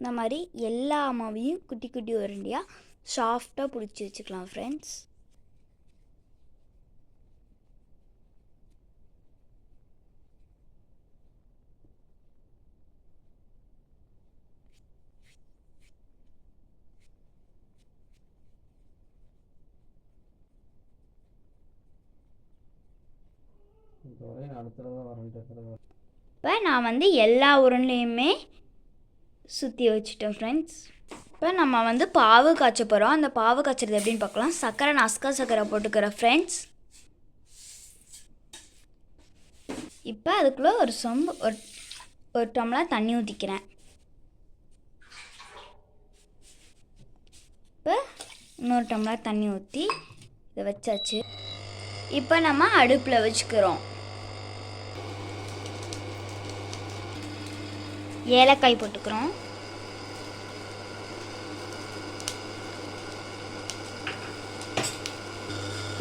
இந்த மாதிரி எல்லா மாவையும் குட்டி குட்டி உருண்டையாக சாஃப்டாக பிடிச்சி வச்சுக்கலாம் ஃப்ரெண்ட்ஸ் இப்போ நான் வந்து எல்லா உருண்டையுமே சுற்றி வச்சுட்டோம் ஃப்ரெண்ட்ஸ் இப்போ நம்ம வந்து பாவு காய்ச்ச போகிறோம் அந்த பாவு காய்ச்சறது எப்படின்னு பார்க்கலாம். சர்க்கரை நஸ்கா சர்க்கரை போட்டுக்கிறேன் ஃப்ரெண்ட்ஸ் இப்போ அதுக்குள்ளே ஒரு சொம்பு ஒரு ஒரு டம்ளர் தண்ணி ஊற்றிக்கிறேன் இப்போ இன்னொரு டம்ளர் தண்ணி ஊற்றி இதை வச்சாச்சு. இப்போ நம்ம அடுப்பில் வச்சுக்கிறோம். ஏலக்காய் போட்டுக்கிறோம்.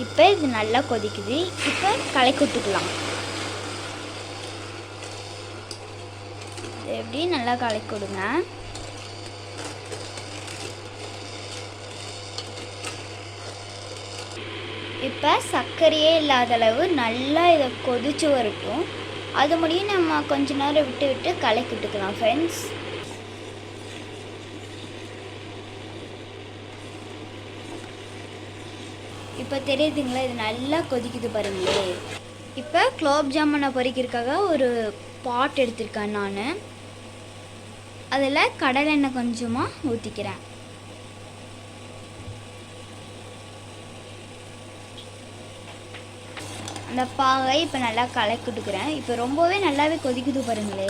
இப்போ இது நல்லா கொதிக்குது. இப்போ கலக்கி விட்டுக்கலாம் எப்படி நல்லா கலக்கி விடுங்க இப்போ சர்க்கரையே இல்லாத அளவு நல்லா இதை கொதிச்சு வரட்டும் அது முடியும் நம்ம கொஞ்ச நேரம் விட்டு விட்டு கலக்கி விட்டுக்கலாம் ஃப்ரெண்ட்ஸ் இப்போ தெரியுதுங்களா இது நல்லா கொதிக்குது பாருங்களே. இப்போ குலோப் ஜாமுனை பொரிக்கிறதுக்காக ஒரு பாட் எடுத்திருக்கேன் நான். அதில் கடலெண்ணெய் கொஞ்சமாக ஊற்றிக்கிறேன் அந்த பாகை இப்போ நல்லா கலக்கிட்டுக்கிறேன். இப்போ ரொம்பவே நல்லாவே கொதிக்குது பாருங்களே.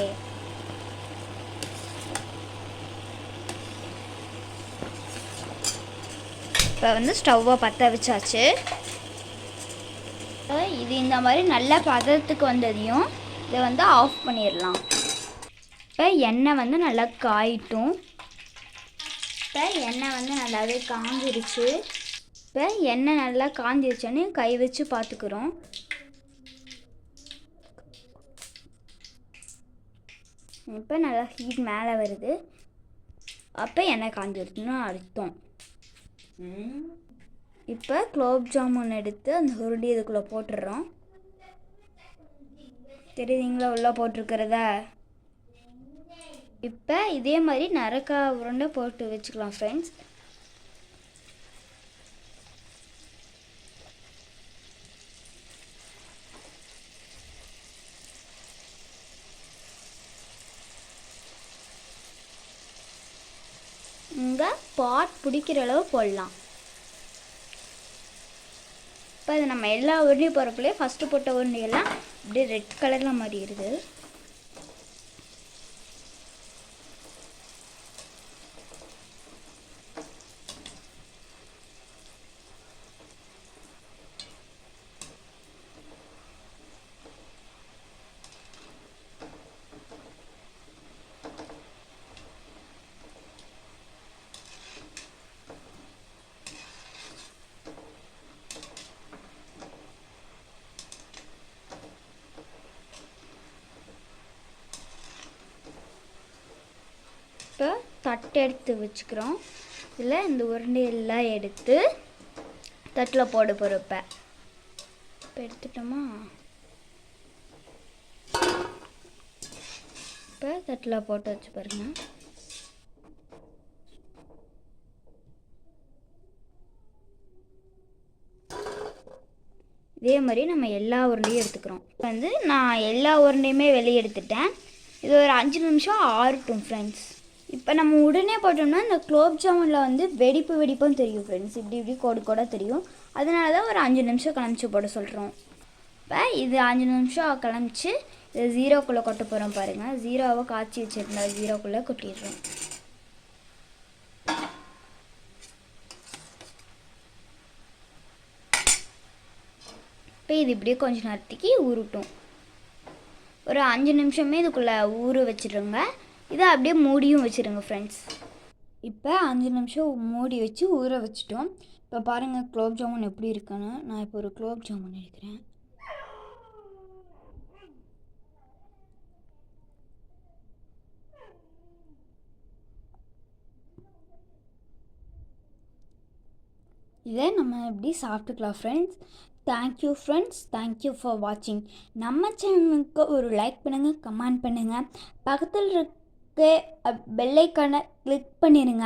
இப்போ வந்து ஸ்டவ்வை பற்ற வச்சாச்சு. இப்போ இது இந்த மாதிரி நல்ல பதத்துக்கு வந்ததையும் இதை வந்து ஆஃப் பண்ணிடலாம். இப்போ எண்ணெய் வந்து நல்லா காயிட்டும். இப்போ எண்ணெய் வந்து நல்லாவே காஞ்சிருச்சு. இப்போ எண்ணெய் நல்லா காஞ்சிருச்சோன்னு கை வச்சு பார்த்துக்குறோம். இப்போ நல்லா ஹீட் மேலே வருது. அப்போ எண்ணெய் காஞ்சிருச்சுன்னு அர்த்தம். இப்போ குலோப் ஜாமுன் எடுத்து அந்த உருண்டி இதுக்குள்ளே போட்டுடுறோம் தெரியுதுங்களா உள்ளே போட்டிருக்கிறத? இப்போ இதே மாதிரி நரக்கா உருண்டை போட்டு வச்சுக்கலாம் ஃப்ரெண்ட்ஸ் இங்கே பாட் பிடிக்கிற அளவு போடலாம். இப்போ இது நம்ம எல்லா உருண்டையும் போகிறக்குள்ளே ஃபஸ்ட்டு போட்ட உருண்டையெல்லாம் அப்படியே ரெட் கலரில் மாறிடுது. இப்போ தட்டு எடுத்து வச்சுக்கிறோம். இதில் இந்த உருண்டையெல்லாம் எடுத்து தட்டில் போட போகிறப்ப இப்போ. எடுத்துட்டோமா? இப்போ தட்டில் போட்டு வச்சு பாருங்க. இதே மாதிரி நம்ம எல்லா உருண்டையும் எடுத்துக்கிறோம். இப்போ வந்து நான் எல்லா உருண்டையுமே வெளியே எடுத்துட்டேன். இது ஒரு அஞ்சு நிமிஷம் ஆறட்டும் ஃப்ரெண்ட்ஸ் இப்போ நம்ம உடனே போட்டோம்னா இந்த குலோப் ஜாமுனில் வந்து வெடிப்பு வெடிப்பும் தெரியும் ஃப்ரெண்ட்ஸ் இப்படி இப்படி கோடு கூட தெரியும். அதனால தான் ஒரு அஞ்சு நிமிஷம் கிளம்பிச்சு போட சொல்கிறோம் இப்போ இது அஞ்சு நிமிஷம் கிளம்பிச்சு இது ஜீரோக்குள்ளே கொட்ட போகிறோம் பாருங்கள் ஜீரோவை காய்ச்சி வச்சுருந்தா ஜீரோக்குள்ளே கொட்டிடுறோம். இப்போ இது இப்படியே கொஞ்சம் நேரத்துக்கு ஊறட்டும் ஒரு அஞ்சு நிமிஷமே இதுக்குள்ளே ஊற வச்சிடுங்க இதை அப்படியே மூடியும் வச்சுருங்க ஃப்ரெண்ட்ஸ் இப்போ அஞ்சு நிமிஷம் மூடி வச்சு ஊற வச்சுட்டோம். இப்போ பாருங்கள் குலோப் ஜாமுன் எப்படி இருக்குன்னு. நான் இப்போ ஒரு குலோப் ஜாமுன் எடுக்கிறேன். இதை நம்ம எப்படி சாப்பிட்டுக்கலாம் friends thank you friends thank you for வாட்சிங் நம்ம சேனலுக்கு ஒரு லைக் பண்ணுங்கள் கமெண்ட் பண்ணுங்கள் பக்கத்தில் இருக்க இருக்கு பெல்லைக்கான கிளிக் பண்ணிடுங்க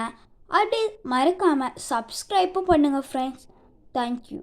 அப்படியே மறக்காமல் சப்ஸ்கிரைப்பும் பண்ணுங்கள் ஃப்ரெண்ட்ஸ் தேங்க்யூ